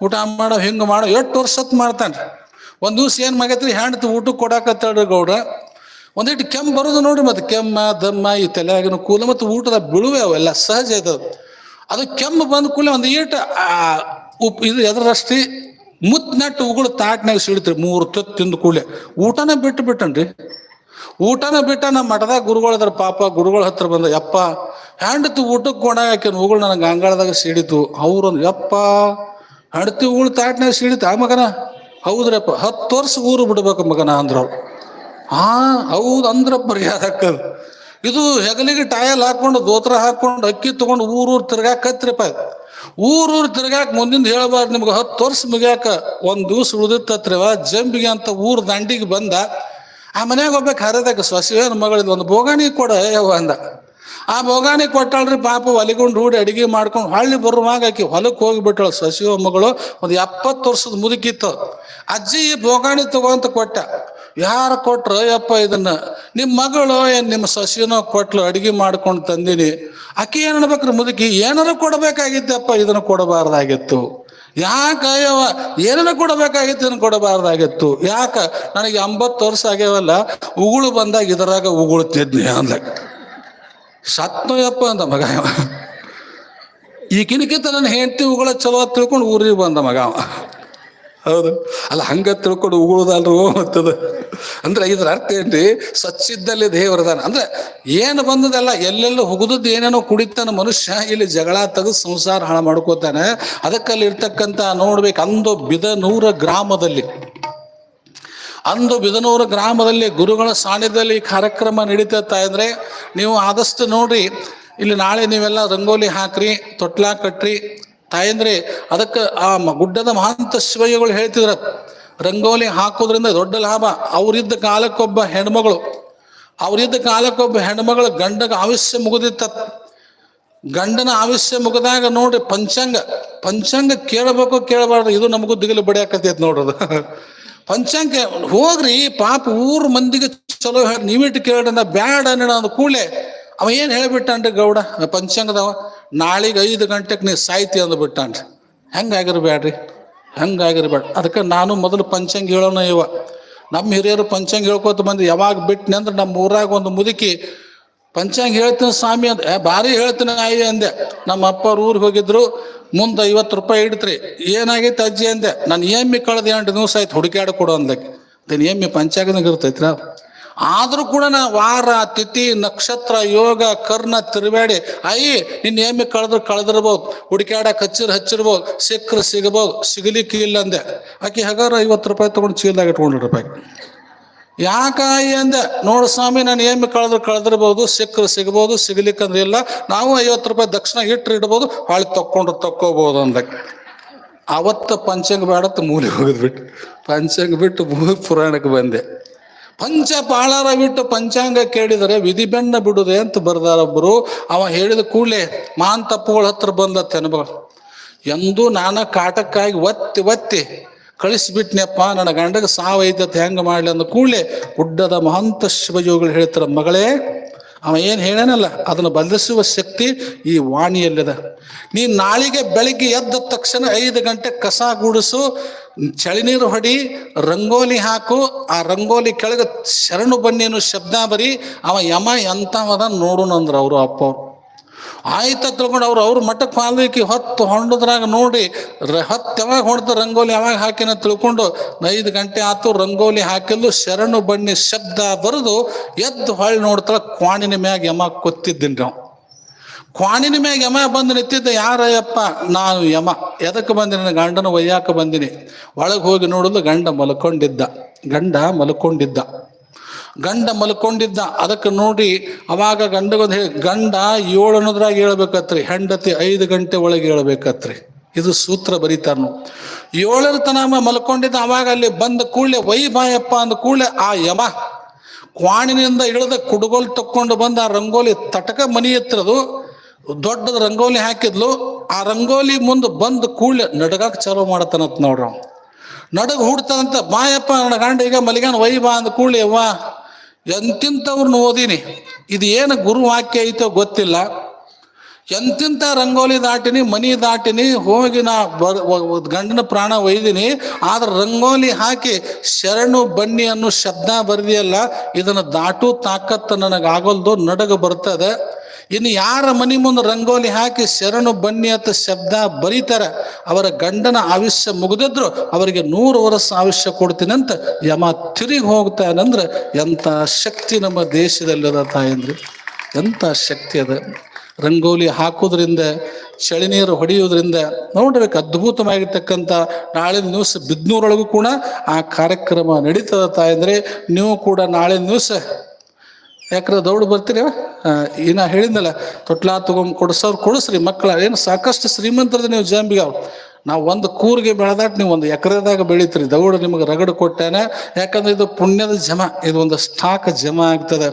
ಊಟ ಮಾಡವ, ಹಿಂಗೆ ಮಾಡೋ ಎಷ್ಟು ವರ್ಷತ್ ಮಾಡ್ತಾನೆ ಒಂದು ದಿವ್ಸ ಏನು ಮಾಡೈತ್ರಿ ಹೆಂಡತಿ ಊಟಕ್ಕೆ ಕೊಡಾಕತ್ತಾಳ್ರಿ ಗೌಡ್ರ. ಒಂದಿಟ್ಟು ಕೆಮ್ಮು ಬರೋದು ನೋಡಿ ಮತ್ತೆ, ಕೆಮ್ಮ, ದಮ್ಮ, ಈ ತಲೆಯಾಗಿನ ಕೂಲ ಮತ್ತು ಊಟದ ಬಿಳುವೆ ಅವೆಲ್ಲ ಸಹಜ ಐತದ ಅದು. ಕೆಮ್ಮು ಬಂದ ಕೂಲೆ ಒಂದು ಈಟ, ಆ ಉಪ್ಪು ಇದು ಎದರಷ್ಟಿ ಮುತ್ ನೆಟ್ಟು ಉಗುಳು ತಾಟ್ನಾಗ ಸಿಡ್ತ್ರಿ ಮೂರು ತೊತ್ತು ತಿಂದ ಕೂಲೆ ಊಟನೇ ಬಿಟ್ಟು ಬಿಟ್ಟನ್ರಿ ಊಟನ ಬಿಟ್ಟ ನಮ್ಮ ಮಠದಾಗ ಗುರುಗಳು ಅದ್ರ ಪಾಪ, ಗುರುಗಳ ಹತ್ರ ಬಂದ, ಯಪ್ಪ, ಹೆಂಡತಿ ಊಟಕ್ಕೆ ಕೊಡಾಗ ಆಕಿನ ಹೂಗಳು ನನಗೆ ಅಂಗಳದಾಗ ಸಿಡಿತು ಅವ್ರು ಯಪ್ಪ, ಹೆಂಡತಿ ಹೂಳು ತಾಟ್ನಾಗ ಸಿಡಿತ ಆ ಮಗನ? ಹೌದ್ರಪ್ಪ, ಹತ್ತು ವರ್ಷ ಊರು ಬಿಡ್ಬೇಕು ಮಗನ ಅಂದ್ರ ಅವ್ರು. ಹಾ ಹೌದು ಅಂದ್ರ ಮರ್ಯಾದಕ್ಕದು ಇದು ಹೆಗಲಿಗೆ ಟಾಯಲ್ ಹಾಕೊಂಡು, ದೋತ್ರ ಹಾಕೊಂಡು, ಅಕ್ಕಿ ತಗೊಂಡು ಊರೂರು ತಿರ್ಗಾಕ ಕತ್ರಿಪ್ಪ. ಊರೂರು ತಿರ್ಗಾಕ ಮುಂದಿಂದ ಹೇಳಬಾರ್ದು, ನಿಮ್ಗೆ ಹತ್ತು ವರ್ಷ ಮುಗಿಯಾಕ ಒಂದ್ ದಿವ್ಸ ಉಳಿದಿತ್ತತ್ರಿವ, ಜಂಬಿಗೆ ಅಂತ ಊರ್ ದಂಡಿಗೆ ಬಂದ ಆ ಮನ್ಯಾಗ ಒಬ್ಬಕ್ಕೆ ಹರಿದಾಗ ಮಗಳು ಮಗಳಿದ್ ಒಂದು ಬೋಗಾಣಿ ಕೊಡ ಯಾವ ಅಂದ. ಆ ಬೋಗಾಣಿ ಕೊಟ್ಟಾಳ್ರಿ ಪಾಪ, ಒಲಿಗೊಂಡು ರೂಢಿ ಅಡಿಗೆ ಮಾಡ್ಕೊಂಡು ಹಳ್ಳಿ ಬರುವಾಗ ಆಕಿ ಹೊಲಕ್ಕೆ ಹೋಗಿಬಿಟ್ಟಳು ಸಸಿವ ಮಗಳು, ಒಂದು ಎಪ್ಪತ್ತು ವರ್ಷದ ಮುದುಕಿತ್ತು. ಅಜ್ಜಿ ಈ ಬೋಗಾಣಿ ತಗೋಂತ ಕೊಟ್ಟ. ಯಾರು ಕೊಟ್ರು? ಯಪ್ಪ ಇದನ್ನ ನಿಮ್ಮ ಮಗಳು ಏನು ನಿಮ್ಮ ಸಸಿನೋ ಕೊಟ್ಲು, ಅಡಿಗೆ ಮಾಡ್ಕೊಂಡು ತಂದಿನಿ. ಅಕ್ಕಿ ಏನು ಅನ್ಬೇಕ್ರಿ ಮುದುಕಿ? ಏನಾರು ಕೊಡಬೇಕಾಗಿತ್ತಪ್ಪ, ಇದನ್ನು ಕೊಡಬಾರ್ದಾಗಿತ್ತು. ಯಾಕ ಅಯ್ಯವ? ಏನನ್ನ ಕೊಡಬೇಕಾಗಿತ್ತು ಕೊಡಬಾರ್ದಾಗಿತ್ತು. ಯಾಕ? ನನಗೆ ಎಂಬತ್ತು ವರ್ಷ ಆಗ್ಯಾವಲ್ಲ, ಉಗುಳು ಬಂದಾಗ ಇದರಾಗ ಉಗುಳ್ತಿದ್ನಿ ಅಂದ. ಸತ್ನಯಪ್ಪ ಅಂದ ಮಗ ಈಗಿನಕ್ಕಿಂತ ನನ್ನ ಹೆಂಡತಿ ಉಗುಳ ಚಲೋ ತಿಳ್ಕೊಂಡು ಊರಿಗೆ ಬಂದ ಮಗ ಅವ. ಹೌದು? ಅಲ್ಲ, ಹಂಗ ತಿಳ್ಕೊಂಡು ಉಗುಳುದಲ್ರು ಮತ್ತದ ಅಂದ್ರೆ ಇದ್ರ ಅರ್ಥ ಏನ್ರಿ? ಸಚ್ಚಿದ್ದಲ್ಲಿ ದೇವರದಾನ ಅಂದ್ರೆ ಏನು ಬಂದದಲ್ಲ, ಎಲ್ಲೆಲ್ಲ ಹುಗುದದ್ದು ಏನೇನೋ ಕುಡಿತಾನ ಮನುಷ್ಯ, ಇಲ್ಲಿ ಜಗಳ ತೆಗೆದು ಸಂಸಾರ ಹಾಳು ಮಾಡ್ಕೋತಾನೆ. ಅದಕ್ಕಲ್ಲಿ ಇರ್ತಕ್ಕಂತ ನೋಡ್ಬೇಕು, ಅಂದು ಬಿದನೂರ ಗ್ರಾಮದಲ್ಲಿ. ಅಂದು ಬಿದನೂರ ಗ್ರಾಮದಲ್ಲಿ ಗುರುಗಳ ಸಾನ್ನಿಧ್ಯದಲ್ಲಿ ಕಾರ್ಯಕ್ರಮ ನಡೀತಾ ಅಂದ್ರೆ, ನೀವು ಆದಷ್ಟು ನೋಡ್ರಿ, ಇಲ್ಲಿ ನಾಳೆ ನೀವೆಲ್ಲ ರಂಗೋಲಿ ಹಾಕ್ರಿ, ತೊಟ್ಲಾ ಕಟ್ರಿ. ತಾಯಂದ್ರೆ, ಅದಕ್ಕೆ ಆ ಗುಡ್ಡದ ಮಹಾಂತ ಶಿವಯ್ಯಗಳು ಹೇಳ್ತಿದ್ರ. ರಂಗೋಲಿ ಹಾಕೋದ್ರಿಂದ ದೊಡ್ಡ ಲಾಭ. ಅವರಿದ್ದ ಕಾಲಕ್ಕೊಬ್ಬ ಹೆಣ್ಮಗಳು, ಅವರಿದ್ದ ಕಾಲಕ್ಕೊಬ್ಬ ಹೆಣ್ಮಗಳು ಗಂಡಗ ಆವಿಷ್ಯ ಮುಗಿದಿತ್ತ. ಗಂಡನ ಆವಿಷ್ಯ ಮುಗಿದಾಗ ನೋಡ್ರಿ ಪಂಚಾಂಗ ಪಂಚಾಂಗ ಕೇಳಬೇಕು ಕೇಳಬಾರ್ದು, ಇದು ನಮಗೂ ದಿಗಿಲು ಬಡಿಯಾಕತೈತಿ ನೋಡ್ರದು ಪಂಚಾಂಗ ಹೋಗ್ರಿ, ಪಾಪ ಊರ್ ಮಂದಿಗೆ ಚಲೋ ನೀವಿಟ್ಟು ಕೇಳ್ರಿ ಬ್ಯಾಡ ಅನ್ನೋದು ಕೂಡಲೇ ಅವ ಏನ್ ಹೇಳ್ಬಿಟ್ಟಾನ್ರಿ ಗೌಡ? ಪಂಚಾಂಗದವ, ನಾಳಿಗೆ ಐದು ಗಂಟೆಗೆ ನೀವು ಸಾಯ್ತಿ ಅಂದ್ಬಿಟ್ಟಾನ್ರಿ. ಹೆಂಗಾಗಿರ್ಬೇಡ್ರಿ ಹೆಂಗಾಗಿರ್ಬೇಡ. ಅದಕ್ಕೆ ನಾನು ಮೊದಲು ಪಂಚಂಗ್ ಹೇಳೋಣ ಇವ. ನಮ್ಮ ಹಿರಿಯರು ಪಂಚಂಗ್ ಹೇಳ್ಕೊತ ಬಂದು ಯಾವಾಗ ಬಿಟ್ಟನೆ ಅಂದ್ರೆ ನಮ್ಮ ಊರಾಗ ಒಂದು ಮುದುಕಿ, ಪಂಚಾಂಗ ಹೇಳ್ತೀನಿ ಸ್ವಾಮಿ ಅಂದ. ಭಾರಿ ಹೇಳ್ತೀನಿ ಆಯಿ ಅಂದೆ. ನಮ್ಮ ಅಪ್ಪವ್ರು ಊರಿಗೆ ಹೋಗಿದ್ರು, ಮುಂದೆ ಐವತ್ತು ರೂಪಾಯಿ ಇಡ್ತ್ರಿ ಏನಾಗೈತೆ ಅಜ್ಜಿ ಅಂದೆ. ನಾನು ಏಮ್ಮಿ ಕಳೆದ ಎಂಟು ದಿವಸ ಆಯ್ತು ಹುಡುಕ್ಯಾಡ ಕೊಡು ಅಂದಕ್ಕೆ ದಿನ ಏಮ್ಮಿ ಪಂಚಾಂಗದಾಗ ಇರ್ತೈತ್ರ ಆದ್ರೂ ಕೂಡ ನಾ ವಾರ, ತಿಥಿ, ನಕ್ಷತ್ರ, ಯೋಗ, ಕರ್ಣ ತಿರುಬೇಡಿ ಅಯ್ಯಿ ನಿನ್ನ ಏಮಿ ಕಳೆದ್ರೆ ಕಳೆದಿರ್ಬೋದು. ಹುಡುಕ್ಯಾಡಕ್ಕೆ ಹಚ್ಚಿರ್ ಹಚ್ಚಿರ್ಬೋದು. ಸಿಕ್ಕ್ರೆ ಸಿಗಬಹುದು ಸಿಗಲಿಕ್ಕೆ ಇಲ್ಲ ಅಂದೆ. ಆಕೆ ಹಗಾರ ಐವತ್ತು ರೂಪಾಯಿ ತೊಗೊಂಡು ಚೀಲದಾಗ ಇಟ್ಕೊಂಡು ರೂಪಾಯಿ ಯಾಕಾಯಿ ಅಂದೆ? ನೋಡು ಸ್ವಾಮಿ ನಾನು ಏಮಿ ಕಳೆದ್ರೆ ಕಳೆದಿರ್ಬೋದು. ಸಿಕ್ಕರು ಸಿಗ್ಬೋದು. ಸಿಗ್ಲಿಕ್ಕಂದ್ರೆ ಇಲ್ಲ. ನಾವು ಐವತ್ತು ರೂಪಾಯಿ ದಕ್ಷಿಣ ಇಟ್ಟರೆ ಇಡ್ಬೋದು. ಹಾಳಿ ತಕ್ಕೊಂಡ್ರು ತಕ್ಕೋಬೋದು ಅಂದಕ್ಕೆ ಅವತ್ತ ಪಂಚಂಗ ಬೇಡತ್ತ ಮೂಲೆ ಹೋಗಿದ್ಬಿಟ್ಟು. ಪಂಚಾಂಗ ಬಿಟ್ಟು ಭೂ ಪುರಾಣಕ್ಕೆ ಬಂದೆ. ಪಂಚ ಪಾಳಾರ ಬಿಟ್ಟು ಪಂಚಾಂಗ ಕೇಳಿದರೆ ವಿಧಿ ಬೆನ್ನ ಬಿಡುದೆ ಅಂತ ಬರ್ದಾರೊಬ್ಬರು ಅವ ಹೇಳಿದ ಕೂಡಲೇ ಮಾನ್ ತಪ್ಪುಗಳ ಹತ್ರ ಬಂದ ತೆನಬಗಳು ಎಂದು ನಾನ ಕಾಟಕ್ಕಾಗಿ ಒತ್ತಿ ಒತ್ತಿ ಕಳಿಸ್ಬಿಟ್ನಪ್ಪ, ನನ್ನ ಗಂಡಗೆ ಸಾವೈದ್ಯತೆ ಹೆಂಗೆ ಮಾಡಲಿ ಅಂದ ಕೂಡಲೇ ಗುಡ್ಡದ ಮಹಂತ ಶಿವಯೋಗಿಗಳು ಹೇಳ್ತಾರ, ಮಗಳೇ ಅವ ಏನು ಹೇಳನಲ್ಲ, ಅದನ್ನು ಬದಲಿಸುವ ಶಕ್ತಿ ಈ ವಾಣಿಯಲ್ಲಿದೆ. ನೀ ನಾಳಿಗೆ ಬೆಳಿಗ್ಗೆ ಎದ್ದ ತಕ್ಷಣ ಐದು ಗಂಟೆ ಕಸ ಗುಡಿಸು, ಚಳಿ ನೀರು ಹೊಡಿ, ರಂಗೋಲಿ ಹಾಕು, ಆ ರಂಗೋಲಿ ಕೆಳಗೆ ಶರಣು ಬನ್ನಿ ಶಬ್ದ ಬರಿ ಅವ ಯಮ ಎಂಥವದ ನೋಡುನಂದ್ರ ಅವರು ಅಪ್ಪ. ಆಯ್ತ ತಿಳ್ಕೊಂಡು ಅವ್ರು ಅವ್ರ ಮಠಕ್ಕೆ ಪಾಲ್ವಿಕಿ ಹೊತ್ತು ಹೊಂಡದ್ರಾಗ ನೋಡಿ ಹೊತ್ತು ಯಾವಾಗ ಹೊಡೆದ ರಂಗೋಲಿ ಯಾವಾಗ ಹಾಕಿನ ತಿಳ್ಕೊಂಡು ಐದು ಗಂಟೆ ಆತು ರಂಗೋಲಿ ಹಾಕಿದ್ದು ಶರಣು ಬಣ್ಣಿ ಶಬ್ದ ಬರೆದು ಎದ್ದು ಹೊಳ್ಳಿ ನೋಡ್ತಾಳ ಕ್ವಾಣಿನ ಮ್ಯಾಗ ಯಮ ಕೊತ್ತಿದ್ದೀನಿ ನಾವು ಕ್ವಾಣಿನ ಮ್ಯಾಗ ಯಮ ಬಂದು ನಿಂತಿದ್ದ ಯಾರಯ್ಯಪ್ಪ? ನಾನು ಯಮ. ಎದಕ್ಕೆ ಬಂದಿನಿ? ಗಂಡನ ಒಯ್ಯಾಕ ಬಂದಿನಿ. ಒಳಗೆ ಹೋಗಿ ನೋಡಲು ಗಂಡ ಮಲ್ಕೊಂಡಿದ್ದ. ಗಂಡ ಮಲ್ಕೊಂಡಿದ್ದ. ಗಂಡ ಮಲ್ಕೊಂಡಿದ್ದ. ಅದಕ್ಕೆ ನೋಡಿ ಅವಾಗ ಗಂಡಗೊಂದು ಹೇಳಿ, ಗಂಡ ಏಳು ಅನ್ನೋದ್ರಾಗ ಹೇಳ್ಬೇಕತ್ರಿ, ಹೆಂಡತಿ ಐದು ಗಂಟೆ ಒಳಗೆ ಹೇಳ್ಬೇಕತ್ರಿ. ಇದು ಸೂತ್ರ ಬರೀತಾನು ಏಳರ ತನ ಅವ ಮಲ್ಕೊಂಡಿದ್ದ, ಅವಾಗ ಅಲ್ಲಿ ಬಂದ ಕೂಡಲೇ, ವೈ ಬಾಯಪ್ಪ ಅಂದ ಕೂಡಲೇ, ಆ ಯಮ, ಕ್ವಾಣಿನಿಂದ ಇಳಿದ ಕುಡುಗೋಲ್ ತಕ್ಕೊಂಡು ಬಂದ ಆ ರಂಗೋಲಿ ತಟಕ ಮನಿ ಹತ್ರದು ದೊಡ್ಡದ ರಂಗೋಲಿ ಹಾಕಿದ್ಲು, ಆ ರಂಗೋಲಿ ಮುಂದೆ ಬಂದ ಕೂಡಲೇ ನಡಗಕ್ಕೆ ಚಾಲು ಮಾಡತನತ್ ನೋಡ್ರಿ ನಡಗ ಹುಡ್ತಾನಂತ, ಬಾಯಪ್ಪ ನನ್ನ ಗಂಡ ಈಗ ಮಲಿಗಾನ ವೈ ಬಾ ಅಂದ ಕೂಡಲೇ ಅವ್ವ ಎಂತಿಂಥವ್ರನ್ನ ಓದಿನಿ? ಇದು ಏನು ಗುರು ವಾಕ್ಯ ಐತೋ ಗೊತ್ತಿಲ್ಲ. ಎಂತಿಂತ ರಂಗೋಲಿ ದಾಟಿನಿ, ಮನಿ ದಾಟಿನಿ ಹೋಗಿ ನಾ ಗಂಡನ ಪ್ರಾಣ ಒಯ್ದಿನಿ, ಆದ್ರೆ ರಂಗೋಲಿ ಹಾಕಿ ಶರಣು ಬನ್ನಿ ಅನ್ನೋ ಶಬ್ದ ಬರ್ದಿಯಲ್ಲ, ಇದನ್ನು ದಾಟು ತಾಕತ್ತು ನನಗಾಗಲ್ದು, ನಡಗ ಬರ್ತದೆ. ಇನ್ನು ಯಾರ ಮನಿ ಮುಂದೆ ರಂಗೋಲಿ ಹಾಕಿ ಶರಣು ಬನ್ನಿ ಅಂತ ಶಬ್ದ ಬರೀತಾರ, ಅವರ ಗಂಡನ ಆಯುಷ್ಯ ಮುಗಿದಿದ್ರು, ಅವರಿಗೆ ನೂರು ವರ್ಷ ಆಯುಷ್ಯ ಕೊಡ್ತೀನಿ ಅಂತ ಯಮ ತಿರುಗಿ ಹೋಗ್ತಾನಂದ್ರೆ ಎಂಥ ಶಕ್ತಿ ನಮ್ಮ ದೇಶದಲ್ಲಿದ ತಾಯಂದ್ರಿ. ಎಂಥ ಶಕ್ತಿ ಅದ. ರಂಗೋಲಿ ಹಾಕೋದ್ರಿಂದ ಚಳಿ ನೀರು ಹೊಡೆಯೋದ್ರಿಂದ ನೋಡ್ಬೇಕು ಅದ್ಭುತವಾಗಿರ್ತಕ್ಕಂಥ ನಾಳೆ ನ್ಯೂಸ್ ಬಿದ್ನೂರೊಳಗೂ ಕೂಡ ಆ ಕಾರ್ಯಕ್ರಮ ನಡೀತದ ತಾಯಂದ್ರೆ ನೀವು ಕೂಡ ನಾಳೆ ನ್ಯೂಸ್ ಯಾಕಂದ್ರೆ ದೌಡ್ ಬರ್ತೀರಿ? ಆ, ಹೇಳಿದ್ನಲ್ಲ ತೊಟ್ಲಾ ತಗೊಂಡ್ ಕೊಡ್ಸೋರು ಕೊಡಿಸ್ರಿ ಮಕ್ಕಳ. ಏನು ಸಾಕಷ್ಟು ಶ್ರೀಮಂತರದ ನೀವು ಜಾಂಬಿಗೆ ಅವ್ರು. ನಾವು ಒಂದು ಕೂರಿಗೆ ಬೆಳೆದಾಟ್ ನೀವು ಒಂದು ಎಕರೆದಾಗ ಬೆಳೀತೀರಿ. ದೌಡ ನಿಮಗೆ ರಗಡು ಕೊಟ್ಟೇನೆ, ಯಾಕಂದ್ರೆ ಇದು ಪುಣ್ಯದ ಜಮ, ಇದು ಒಂದು ಸ್ಟಾಕ್ ಜಮ ಆಗ್ತದೆ.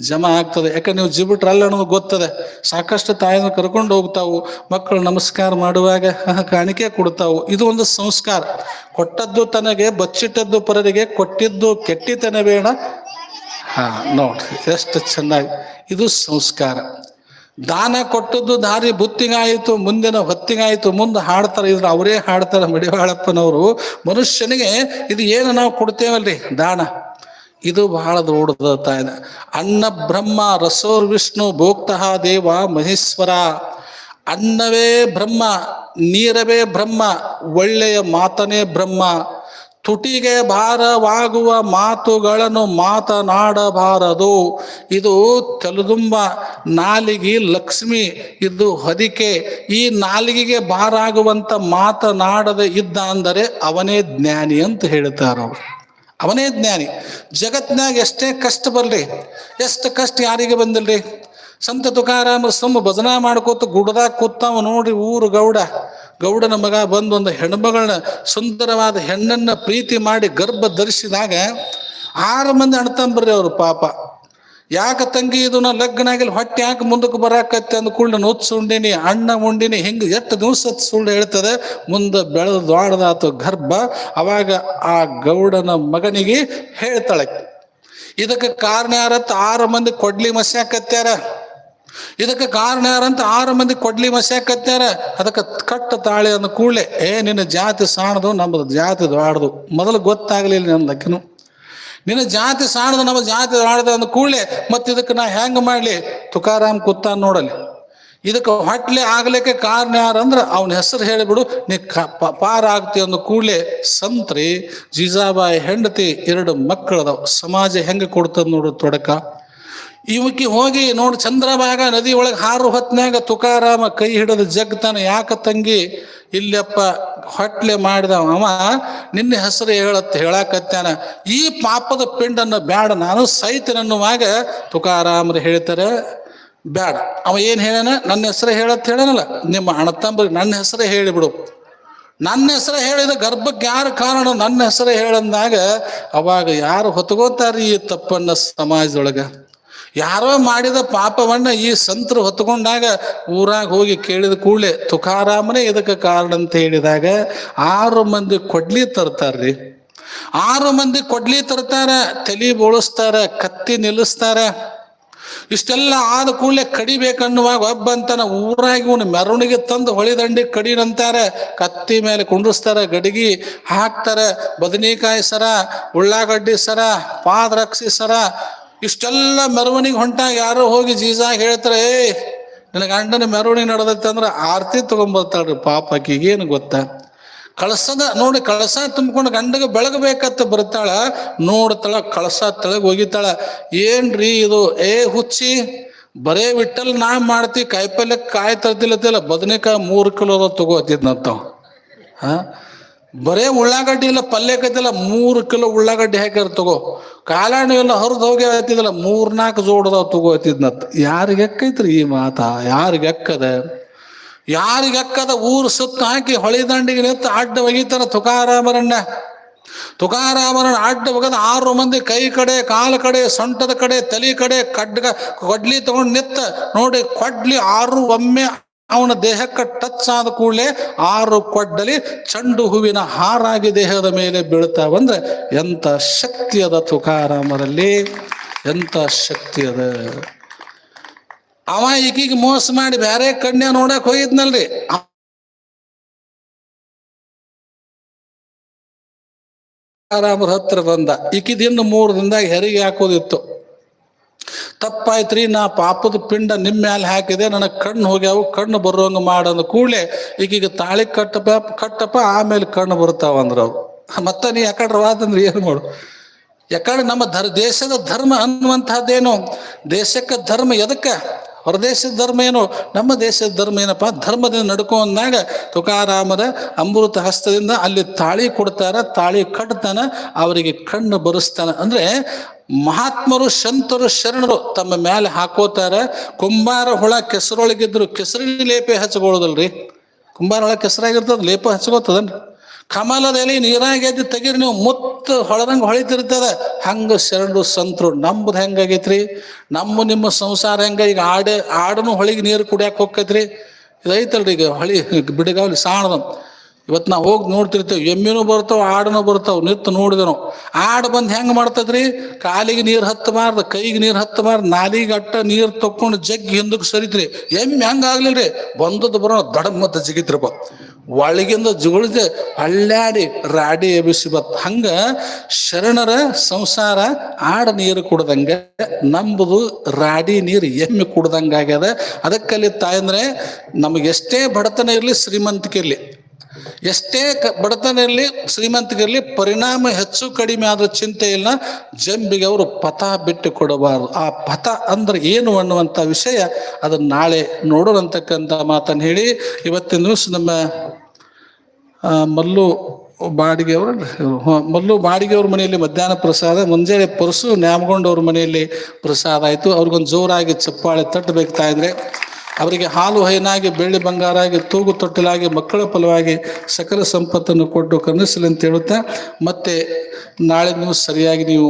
ಜಮ ಆಗ್ತದೆ. ಯಾಕಂದ್ರೆ ನೀವು ಜಿಬಿಟ್ರೆ ಅಲ್ಲ ಅನ್ನೋದು ಗೊತ್ತದೆ. ಸಾಕಷ್ಟು ತಾಯಿನ ಕರ್ಕೊಂಡು ಹೋಗ್ತಾವು ಮಕ್ಕಳು ನಮಸ್ಕಾರ ಮಾಡುವಾಗ ಕಾಣಿಕೆ ಕೊಡ್ತಾವು. ಇದು ಒಂದು ಸಂಸ್ಕಾರ. ಕೊಟ್ಟದ್ದು ತನಗೆ, ಬಚ್ಚಿಟ್ಟದ್ದು ಪರರಿಗೆ, ಕೊಟ್ಟಿದ್ದು ಕೆಟ್ಟಿತನ ಬೇಡ. ಹಾ, ನೋಡ್ರಿ, ಎಷ್ಟು ಚೆನ್ನಾಗಿ. ಇದು ಸಂಸ್ಕಾರ. ದಾನ ಕೊಟ್ಟದ್ದು ದಾರಿ ಬುತ್ತಿಗಾಯಿತು, ಮುಂದಿನ ಹೊತ್ತಿಗಾಯಿತು, ಮುಂದೆ ಹಾಡ್ತಾರೆ, ಇದ್ರೆ ಅವರೇ ಹಾಡ್ತಾರೆ ಮಡಿವಾಳಪ್ಪನವರು. ಮನುಷ್ಯನಿಗೆ ಇದು ಏನು ನಾವು ಕೊಡ್ತೇವಲ್ರಿ? ದಾನ. ಇದು ಬಹಳ ದೊಡ್ಡದ ತಾಯಿದ ಅನ್ನ ಬ್ರಹ್ಮ ರಸೋರ್ ವಿಷ್ಣು ಭೋಕ್ತಃ ದೇವ ಮಹೇಶ್ವರ. ಅನ್ನವೇ ಬ್ರಹ್ಮ, ನೀರವೇ ಬ್ರಹ್ಮ, ಒಳ್ಳೆಯ ಮಾತನೇ ಬ್ರಹ್ಮ. ತುಟಿಗೆ ಭಾರವಾಗುವ ಮಾತುಗಳನ್ನು ಮಾತನಾಡಬಾರದು. ಇದು ತಲೆದುಂಬ ನಾಲಿಗೆ ಲಕ್ಷ್ಮಿ ಇದು ಹೊದಿಕೆ. ಈ ನಾಲಿಗೆಗೆ ಭಾರ ಆಗುವಂತ ಮಾತನಾಡದೆ ಇದ್ದ ಅಂದರೆ ಅವನೇ ಜ್ಞಾನಿ ಅಂತ ಹೇಳ್ತಾರೆ ಅವರು. ಅವನೇ ಜ್ಞಾನಿ. ಜಗತ್ನಾಗ ಎಷ್ಟೇ ಕಷ್ಟ ಬರಲಿ, ಎಷ್ಟು ಕಷ್ಟ ಯಾರಿಗೆ ಬಂದಿಲ್ರಿ? ಸಂತ ತುಕಾರಾಮ ಸಮ ಭಜನಾ ಮಾಡ್ಕೋತ ಗುಡ್ದಾಗ ಕೂತಾವ ನೋಡಿ ಊರು ಗೌಡ. ಗೌಡನ ಮಗ ಬಂದು ಒಂದು ಹೆಣ್ಮಗಳನ್ನ ಸುಂದರವಾದ ಹೆಣ್ಣನ್ನ ಪ್ರೀತಿ ಮಾಡಿ ಗರ್ಭ ಧರಿಸಿದಾಗ ಆರು ಮಂದಿ ಅಣ್ತಂಬ್ರಿ ಅವರು ಪಾಪ. ಯಾಕ ತಂಗಿ ಇದು ಲಗ್ನ ಆಗಿಲ್ಲ ಹೊಟ್ಟೆ ಯಾಕೆ ಮುಂದಕ್ಕೆ ಬರಾಕತ್ತೆ ಅಂದ ಕೂಡಲೇ ನೋತ್ ಉಂಡಿನಿ, ಅಣ್ಣ ಉಂಡಿನಿ, ಹಿಂಗೆ ಎಷ್ಟು ದಿವಸ ಸುಳ್ಳು ಹೇಳ್ತದೆ. ಮುಂದೆ ಬೆಳೆದು ದೊಡ್ಡದಾತು ಗರ್ಭ. ಅವಾಗ ಆ ಗೌಡನ ಮಗನಿಗೆ ಹೇಳ್ತಾಳೆ. ಇದಕ್ಕೆ ಕಾರಣ ಯಾರತ್ತ ಆರು ಮಂದಿ ಕೊಡ್ಲಿ ಮಸ್ಯಾಕತ್ಯಾರ. ಇದಕ್ಕೆ ಕಾರಣ ಯಾರಂತ ಆರು ಮಂದಿ ಕೊಡ್ಲಿ ಮಸ್ಯಾಕತ್ಯಾರ ಅದಕ್ಕೆ ಕಟ್ಟ ತಾಳೆ ಅಂದ ಕೂಡಲೇ, ಏ, ನಿನ್ನ ಜಾತಿ ಸಾಣದು ನಮ್ಮದು ಜಾತಿ ದಾಡದು ಮೊದಲು ಗೊತ್ತಾಗ್ಲಿಲ್ಲ ನನ್ನ ಲಕ್ಕಿನು ನಿನ್ನ ಜಾತಿ ಸಾಣದು ನಮ್ಮ ಜಾತಿ ದಾಡದು ಅಂದ ಕೂಡಲೇ, ಮತ್ತೆ ಇದಕ್ಕೆ ನಾ ಹೆಂಗ ಮಾಡ್ಲಿ? ತುಕಾರಾಮ್ ಕುತ್ತ ನೋಡಲಿ. ಇದಕ್ಕೆ ಹೊಟ್ಲೆ ಆಗ್ಲಿಕ್ಕೆ ಕಾರಣ ಯಾರಂದ್ರ, ಅವನ ಹೆಸರು ಹೇಳಿಬಿಡು ನೀ ಪಾರ ಆಗ್ತಿ ಅಂದ ಕೂಡಲೇ, ಸಂತ್ರಿ, ಜೀಜಾಬಾಯಿ ಹೆಂಡತಿ, ಎರಡು ಮಕ್ಕಳದವ್, ಸಮಾಜ ಹೆಂಗೆ ಕೊಡ್ತದ ನೋಡು ತೊಡಕ? ಇವಕ್ಕೆ ಹೋಗಿ ನೋಡಿ ಚಂದ್ರಭಾಗ ನದಿ ಒಳಗೆ ಹಾರು ಹೊತ್ನ್ಯಾಗ ತುಕಾರಾಮ ಕೈ ಹಿಡಿದು ಜಗ್ತಾನ. ಯಾಕ ತಂಗಿ? ಇಲ್ಲಪ್ಪ, ಹೊಟ್ಲೆ ಮಾಡಿದ ಅವ. ನಿನ್ನ ಹೆಸರು ಹೇಳತ್ತೆ ಹೇಳಾಕತ್ತಾನ ಈ ಪಾಪದ ಪಿಂಡನ್ನು ಬ್ಯಾಡ. ನಾನು ಸೈತನನ್ನುವಾಗ ತುಕಾರಾಮರು ಹೇಳ್ತಾರೆ, ಬ್ಯಾಡ. ಅವ ಏನು ಹೇಳನ ನನ್ನ ಹೆಸರು ಹೇಳತ್ತೆ ಹೇಳನಲ್ಲ ನಿಮ್ಮ ಅಣ್ಣತಂಬರಿಗೆ ನನ್ನ ಹೆಸರೇ ಹೇಳಿಬಿಡು. ನನ್ನ ಹೆಸರು ಹೇಳಿದ ಗರ್ಭಕ್ಕೆ ಯಾರು ಕಾರಣ? ನನ್ನ ಹೆಸರೇ ಹೇಳಂದಾಗ ಅವಾಗ ಯಾರು ಹೊತ್ಕೋತಾರ ಈ ತಪ್ಪನ್ನ ಸಮಾಜದೊಳಗ? ಯಾರೋ ಮಾಡಿದ ಪಾಪವನ್ನ ಈ ಸಂತರು ಹೊತ್ಕೊಂಡಾಗ ಊರಾಗ ಹೋಗಿ ಕೇಳಿದ ಕೂಡಲೇ, ತುಕಾರಾಮನೇ ಇದಕ್ಕೆ ಕಾರಣ ಅಂತ ಹೇಳಿದಾಗ ಆರು ಮಂದಿ ಕೊಡ್ಲಿ ತರ್ತಾರ್ರಿ ಆರು ಮಂದಿ ಕೊಡ್ಲಿ ತರ್ತಾರ, ತಲಿ ಬೋಳಿಸ್ತಾರ, ಕತ್ತಿ ನಿಲ್ಲಿಸ್ತಾರ. ಇಷ್ಟೆಲ್ಲ ಆದ ಕೂಡಲೇ ಕಡಿಬೇಕನ್ನುವಾಗ ಒಬ್ಬಂತನ ಊರಾಗಿ ಇವನು ಮೆರವಣಿಗೆ ತಂದು ಹೊಳಿದಂಡಿ ಕಡಿನಂತಾರೆ. ಕತ್ತಿ ಮೇಲೆ ಕುಂಡ್ರಿಸ್ತಾರ, ಗಡಿಗಿ ಹಾಕ್ತಾರೆ, ಬದನೆಕಾಯಿ ಸರ, ಉಳ್ಳಾಗಡ್ಡಿ ಸರ, ಪಾದರಕ್ಷಿ ಸರ ಇಷ್ಟೆಲ್ಲ ಮೆರವಣಿಗೆ ಹೊಂಟಾಗ ಯಾರೋ ಹೋಗಿ ಜೀಜಾಗ ಹೇಳ್ತಾರೆ, ಏ ನಿನ್ನ ಗಂಡನ ಮೆರವಣಿಗೆ ನಡೆದೈತೆ ಅಂದ್ರೆ ಆರತಿ ತಗೊಂಬರ್ತಾಳ್ರಿ ಪಾಪ ಆಕಿಗೆ, ಏನು ಗೊತ್ತಾ? ಕಳಸದ, ನೋಡಿ ಕಳಸ ತುಂಬಿಕೊಂಡು ಗಂಡಗೆ ಬೆಳಗಬೇಕತ್ತ ಬರ್ತಾಳ ನೋಡ್ತಾಳ, ಕಳಸ ತೆಳಗ್ ಹೋಗಿತಾಳ ಏನ್ರಿ ಇದು? ಏ, ಹುಚ್ಚಿ, ಬರೇ ವಿಟ್ಟಲ್ ನಾ ಮಾಡ್ತಿ ಕಾಯಿಪಲ್ಯ ಕಾಯಿ ತರ್ತಿಲ್ಲತ್ತಿಲ್ಲ ಬದನೆಕಾಯಿ ಮೂರು ಕಿಲೋ ತಗೋತಿದ್ನಂತ ಹಾ? ಬರೇ ಉಳ್ಳಾಗಡ್ಡಿ ಇಲ್ಲ, ಪಲ್ಯ ಕೈತಿಲ್ಲ, ಮೂರು ಕಿಲೋ ಉಳ್ಳಾಗಡ್ಡಿ ಹಾಕ್ಯಾರ ತಗೋ. ಕಾಲಾಣಿ ಎಲ್ಲ ಹರಿದು ಹೋಗಿ ಆಯ್ತಿದಲ್ಲ ಮೂರ್ನಾಲ್ಕು ಜೋಡದಾವ್ ತಗೋತಿದ್ನತ್ ಯಾರಿಗೆ ಎಕ್ಕೈತ್ರಿ ಈ ಮಾತಾ? ಯಾರಿಗೆ ಎಕ್ಕದ? ಯಾರಿಗೆ ಎಕ್ಕದ? ಊರು ಸುತ್ತ ಹಾಕಿ ಹೊಳಿ ದಂಡಿಗೆ ನಿಂತು ಅಡ್ಡ ಒಗಿತಾರ ತುಕಾರಾಮರಣ್ಣ ತುಕಾರಾಮರಣ್ಣ ಅಡ್ಡ ಒಗದ ಆರು ಮಂದಿ ಕೈ ಕಡೆ, ಕಾಲು ಕಡೆ, ಸೊಂಟದ ಕಡೆ, ತಲೆ ಕಡೆ ಕಡ್ಗ, ಕೊಡ್ಲಿ ತಗೊಂಡು ನಿತ್ತ ನೋಡಿ, ಕೊಡ್ಲಿ ಆರು ಒಮ್ಮೆ ಅವನ ದೇಹಕ್ಕೆ ಟಚ್ ಆದ ಕೂಡಲೇ ಆರು ಕೊಡ್ಡಲಿ ಚಂಡು ಹೂವಿನ ಹಾರಾಗಿ ದೇಹದ ಮೇಲೆ ಬೀಳ್ತಾವಂದ್ರೆ ಎಂತ ಶಕ್ತಿ ಅದ ತುಕಾರಾಮರಲ್ಲಿ ಎಂತ ಶಕ್ತಿ ಅದ ಅವ ಈಗೀಗ ಮೋಸ ಮಾಡಿ ಬೇರೆ ಕಣ್ಣ ನೋಡಕ್ ಹೋಗಿದ್ನಲ್ರಿ. ಹತ್ರ ಬಂದ. ಈಕಿದಿಂದ ಮೂರು ದಿನದಾಗ ಹೆರಿಗೆ ಹಾಕೋದಿತ್ತು. ತಪ್ಪಾಯ್ತ್ರಿ, ನಾ ಪಾಪದ ಪಿಂಡ ನಿಮ್ಮ ಮ್ಯಾಲೆ ಹಾಕಿದೆ, ನನಗೆ ಕಣ್ಣು ಹೋಗ್ಯಾವು, ಕಣ್ಣು ಮಾಡ ಮಾಡಂದ ಕೂಡಲೇ ಈಗೀಗ ತಾಳಿ ಕಟ್ಟಪ್ಪ ಕಟ್ಟಪ್ಪ, ಆಮೇಲೆ ಕಣ್ಣು ಬರ್ತಾವ ಅಂದ್ರ ಅವ್ರು. ಮತ್ತ ನೀ ಯಾಕಡ್ರ ವಾದಂದ್ರೆ ಏನು ಮಾಡು. ಯಾಕಂದ್ರೆ ನಮ್ಮ ಧರ್, ದೇಶದ ಧರ್ಮ ಅನ್ನುವಂತಹದ್ದೇನು ದೇಶಕ್ಕೆ ಧರ್ಮ ಎದಕ್ಕೆ? ಹೊರದೇಶದ ಧರ್ಮ ಏನು? ನಮ್ಮ ದೇಶದ ಧರ್ಮ ಏನಪ್ಪ? ಧರ್ಮದಿಂದ ನಡ್ಕೊ ಅಂದಾಗ ತುಕಾರಾಮರ ಅಮೃತ ಹಸ್ತದಿಂದ ಅಲ್ಲಿ ತಾಳಿ ಕೊಡ್ತಾರ, ತಾಳಿ ಕಟ್ತಾನ, ಅವರಿಗೆ ಕಣ್ಣು ಬರೆಸ್ತಾನ. ಅಂದ್ರೆ ಮಹಾತ್ಮರು ಸಂತರು ಶರಣರು ತಮ್ಮ ಮೇಲೆ ಹಾಕೋತಾರ. ಕುಂಬಾರ ಹುಳ ಕೆಸರೊಳಗಿದ್ರು ಕೆಸರಿನ ಲೇಪೆ ಹಚ್ಕೊಳ್ಳೋದಲ್ರಿ? ಕುಂಬಾರ ಹುಳ ಕೆಸರಾಗಿರ್ತದ, ಲೇಪ ಹಚ್ಕೋತದನ್ರಿ? ಕಮಲದ ಎಲೆ ನೀರಾಗಿ ಎದ್ದು ತೆಗೀರಿ, ನೀವು ಮುತ್ತು ಹೊಳದಂಗೆ ಹೊಳಿತಿರ್ತದ. ಹಂಗ ಶರಣರು ಸಂತರು ನಮ್ಮದು ಹೆಂಗಾಗೈತ್ರಿ ನಮ್ಮ ನಿಮ್ಮ ಸಂಸಾರ ಹೆಂಗ? ಈಗ ಆಡ, ಆಡನು ಹೊಳಿಗೆ ನೀರು ಕುಡಿಯಕ್ಕೆ ಹೋಗ್ತೈತ್ರಿ ಇದೈತಲ್ರಿ ಈಗ ಹೊಳಿ, ಬಿಡಗಾವಲಿ ಸಾಣದ ಇವತ್ತು ನಾವು ಹೋಗಿ ನೋಡ್ತಿರ್ತೇವೆ, ಎಮ್ಮಿನೂ ಬರ್ತಾವ, ಆಡನು ಬರ್ತಾವೆ ನಿತ್ತು ನೋಡಿದೆ ನಾವು ಆಡು ಬಂದು ಹೆಂಗೆ ಮಾಡ್ತದ್ರಿ? ಕಾಲಿಗೆ ನೀರು ಹತ್ತಬಾರ್ದು ಕೈಗೆ ನೀರು ಹತ್ತಬಾರ್ದು ನಾಲಿಗೆ ಅಟ್ಟ ನೀರು ತಕ್ಕೊಂಡು ಜಗ್ಗಿ ಹಿಂದಕ್ಕೆ ಸರಿತ್ರಿ. ಎಮ್ಮೆ ಹಂಗೆ ಆಗ್ಲಿಲ್ರಿ. ಬಂದದ್ದು ಬರೋ ದಡ ಮತ್ತೆ ಜಿಗಿತ್ರಪ್ಪ. ಒಳಗಿಂದ ಜುಗುಳಿದ ಅಳ್ಳಾಡಿ ರಾಡಿ ಎಬ್ಬಿಸಿ ಬತ್. ಹಂಗ ಶರಣರ ಸಂಸಾರ ಆಡ ನೀರು ಕುಡ್ದಂಗ ನಂಬುದು ರಾಡಿ ನೀರು ಎಮ್ಮೆ ಕುಡ್ದಂಗ ಆಗ್ಯದ. ಅದಕ್ಕಲ್ಲಿ ತಾಯಂದ್ರೆ ನಮಗೆ ಎಷ್ಟೇ ಬಡತನ ಇರಲಿ ಶ್ರೀಮಂತಿಕೆ ಇರಲಿ, ಎಷ್ಟೇ ಬಡತನ ಇರಲಿ ಶ್ರೀಮಂತಿಕೆ ಇರಲಿ ಪರಿಣಾಮ ಹೆಚ್ಚು ಕಡಿಮೆ ಆದ ಚಿಂತೆ ಇಲ್ಲ ಜಂಬಿಗೆ ಅವರು ಪಥ ಬಿಟ್ಟು ಕೊಡಬಾರದು. ಆ ಪಥ ಅಂದ್ರೆ ಏನು ಅನ್ನುವಂಥ ವಿಷಯ ಅದನ್ನ ನಾಳೆ ನೋಡೋಣ ಅಂತಕ್ಕಂಥ ಮಾತನ್ನು ಹೇಳಿ ಇವತ್ತಿನ ದಿವಸ ನಮ್ಮ ಮಲ್ಲು ಬಾಡಿಗೆಯವರು ಮಲ್ಲು ಬಾಡಿಗೆ ಅವ್ರ ಮನೆಯಲ್ಲಿ ಮಧ್ಯಾಹ್ನ ಪ್ರಸಾದ, ಮುಂಜಾನೆ ಪರಸು ನ್ಯಾಮಗೊಂಡವ್ರ ಮನೆಯಲ್ಲಿ ಪ್ರಸಾದ ಆಯಿತು. ಅವ್ರಿಗೊಂದು ಜೋರಾಗಿ ಚಪ್ಪಾಳೆ ತಟ್ಟಬೇಕು ಇದ್ರೆ ಅವರಿಗೆ ಹಾಲು ಹೈನಾಗಿ, ಬೆಳ್ಳಿ ಬಂಗಾರಾಗಿ, ತೂಗು ತೊಟ್ಟಿಲಾಗಿ, ಮಕ್ಕಳ ಫಲವಾಗಿ ಸಕಲ ಸಂಪತ್ತನ್ನು ಕೊಟ್ಟು ಕರುಣಿಸಲಿ ಅಂತ ಹೇಳುತ್ತಾ, ಮತ್ತೆ ನಾಳೆ ನೀವು ಸರಿಯಾಗಿ ನೀವು